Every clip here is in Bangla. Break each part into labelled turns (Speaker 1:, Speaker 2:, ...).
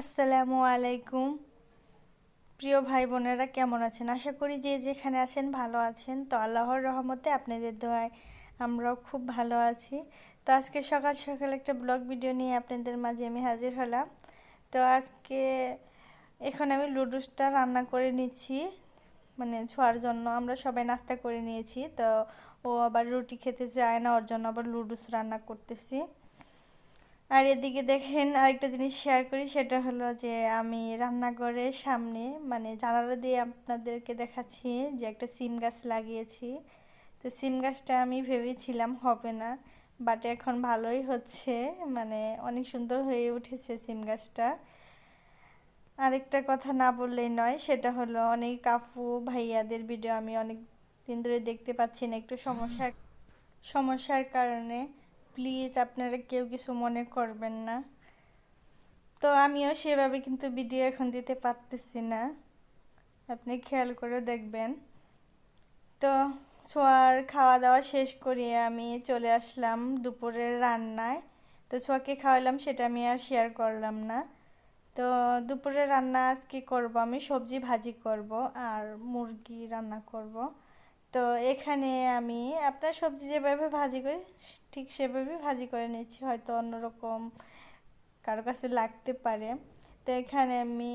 Speaker 1: আসসালামু আলাইকুম। প্রিয় ভাই বোনেরা কেমন আছেন? আশা করি যে যেখানে আছেন ভালো আছেন। তো আল্লাহর রহমতে আপনাদের দোয়ায় আমরাও খুব ভালো আছি। তো আজকে সকাল সকাল একটা ব্লগ ভিডিও নিয়ে আপনাদের মাঝে আমি হাজির হলাম। তো আজকে এখন আমি লুডুসটা রান্না করে নিচ্ছি। মানে ছোঁয়ার জন্য আমরা সবাই নাস্তা করে নিয়েছি। তো ও আবার রুটি খেতে চায় না, ওর জন্য আবার লুডুস রান্না করতেছি। আর এদিকে দেখেন আরেকটা জিনিস শেয়ার করি, সেটা হলো যে আমি রান্নাঘরের সামনে মানে জানালা দিয়ে আপনাদেরকে দেখাচ্ছি যে একটা সিম গাছ লাগিয়েছি। তো সিম গাছটা আমি ভেবেছিলাম হবে না বাট এখন ভালোই হচ্ছে মানে অনেক সুন্দর হয়ে উঠেছে সিম গাছটা। আরেকটা কথা না বললেই নয়, সেটা হলো অনেক কাপু ভাইয়াদের ভিডিও আমি অনেক দিন ধরে দেখতে পাচ্ছি না, একটু সমস্যার সমস্যার কারণে। প্লিজ আপনারা কেউ কিছু মনে করবেন না। তো আমিও সেভাবে কিন্তু ভিডিও এখন দিতে পারতেছি না। আপনি খেয়াল করে দেখবেন। তো ছোয়ার খাওয়া দাওয়া শেষ করিয়ে আমি চলে আসলাম দুপুরের রান্নায়। তো ছোয়াকে খাওয়ালাম, সেটা আমি আর শেয়ার করলাম না। তো দুপুরে রান্না আজকে করব আমি, সবজি ভাজি করব আর মুরগি রান্না করব। তো এখানে আমি আপনার সবজি যেভাবে ভাজি করি, ঠিক সেভাবে ভাজি করে নিচ্ছি, হয়তো অন্যরকম কারও কাছে লাগতে পারে। তো এখানে আমি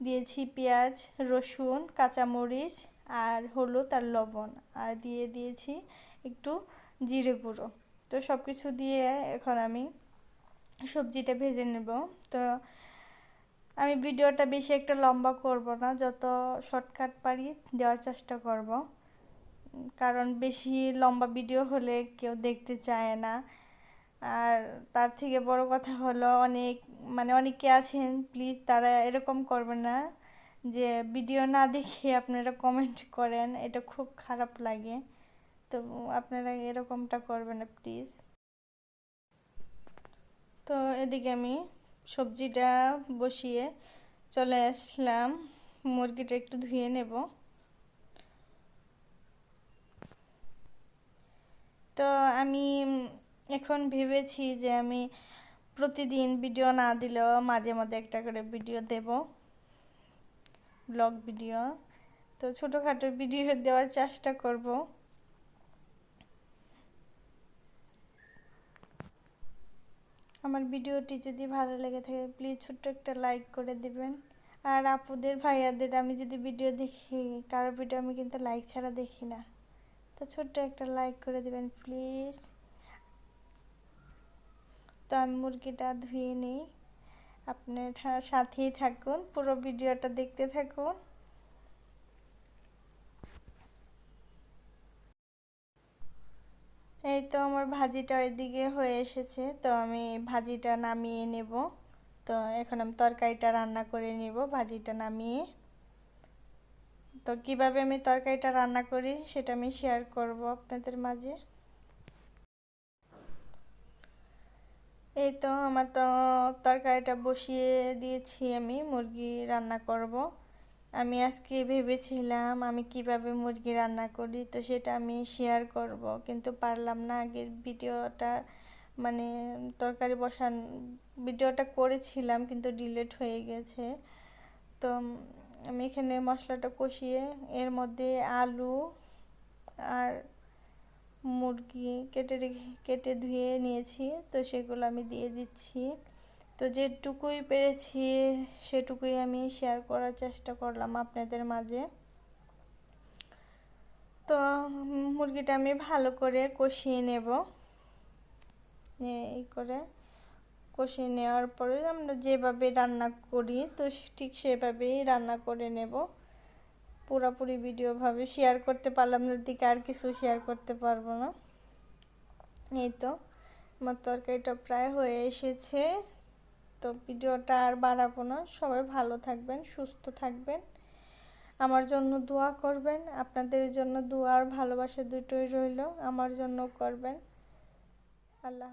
Speaker 1: দিয়েছি পেঁয়াজ, রসুন, কাঁচামরিচ আর হলুদ আর লবণ। আর দিয়ে দিয়েছি একটু জিরে গুঁড়ো। তো সব কিছু দিয়ে এখন আমি সবজিটা ভেজে নেব। তো আমি ভিডিওটা বেশি একটা লম্বা করব না, যত শর্টকাট পারি দেওয়ার চেষ্টা করব। কারণ বেশি লম্বা ভিডিও হলে কেউ দেখতে চায় না। আর তার থেকে বড় কথা হলো অনেক মানে অনেকে আছেন প্লিজ তারা এরকম করবেন না যে ভিডিও না দেখে আপনারা কমেন্ট করেন, এটা খুব খারাপ লাগে। তো আপনারা এরকমটা করবেন না প্লিজ তো এদিকে আমি সবজিটা বসিয়ে চলে আসলাম। মুরগিটা একটু ধুয়ে নেব। তো আমি এখন ভেবেছি যে আমি প্রতিদিন ভিডিও না দিলেও মাঝে মাঝে একটা করে ভিডিও দেব। Blog video. তো ছোটোখাটো ভিডিও দেওয়ার চেষ্টা করব। আমার ভিডিওটি যদি ভালো লেগে থাকে প্লিজ ছোট্ট একটা লাইক করে দেবেন। আর আপুদের, ভাইয়াদের, আমি যদি ভিডিও দেখি, কারও ভিডিও আমি কিন্তু লাইক ছাড়া দেখি না। তো ছোট্ট একটা লাইক করে দেবেন প্লিজ তো আমি মুরগিটা ধুয়ে নিই। আপনার সাথেই থাকুন, পুরো ভিডিওটা দেখতে থাকুন। এই তো আমার ভাজিটা ওইদিকে হয়ে এসেছে। তো আমি ভাজিটা নামিয়ে নেব। তো এখন আমি তরকারিটা রান্না করে নেব, ভাজিটা নামিয়ে। তো কীভাবে আমি তরকারিটা রান্না করি সেটা আমি শেয়ার করব আপনাদের মাঝে। এই তো আমার তো তরকারিটা বসিয়ে দিয়েছি আমি, মুরগি রান্না করব। আমি আজকে ভেবেছিলাম আমি কীভাবে মুরগি রান্না করি, তো সেটা আমি শেয়ার করব। কিন্তু পারলাম না, আগের ভিডিওটা মানে তরকারি বসান, ভিডিওটা করেছিলাম কিন্তু ডিলেট হয়ে গেছে। তো আমি এখানে মশলাটা কষিয়ে, এর মধ্যে আলু আর মুরগি কেটে রেখে, কেটে ধুয়ে নিয়েছি, তো সেগুলো আমি দিয়ে দিচ্ছি। তো যেটুকুই পেরেছি, সেটুকুই আমি শেয়ার করার চেষ্টা করলাম আপনাদের মাঝে। তো, মুরগিটা আমি ভালো করে কষিয়ে নেব। এই করে কষিয়ে নেওয়ার পরে আমরা যেভাবে রান্না করি, তো ঠিক সেভাবেই রান্না করে নেব। পুরোপুরি ভিডিওভাবে শেয়ার করতে পারলাম না দিকে আর কিছু শেয়ার করতে পারব না। এই তো, আমার তরকারিটা প্রায় হয়ে এসেছে। তো ভিডিওটা আর বাড়াবো না। সবাই ভালো থাকবেন, সুস্থ থাকবেন। আমার জন্য দোয়া করবেন। আপনাদের জন্য দোয়া আর ভালোবাসা দুটোই রইল। আমার জন্য করবেন। আল্লাহ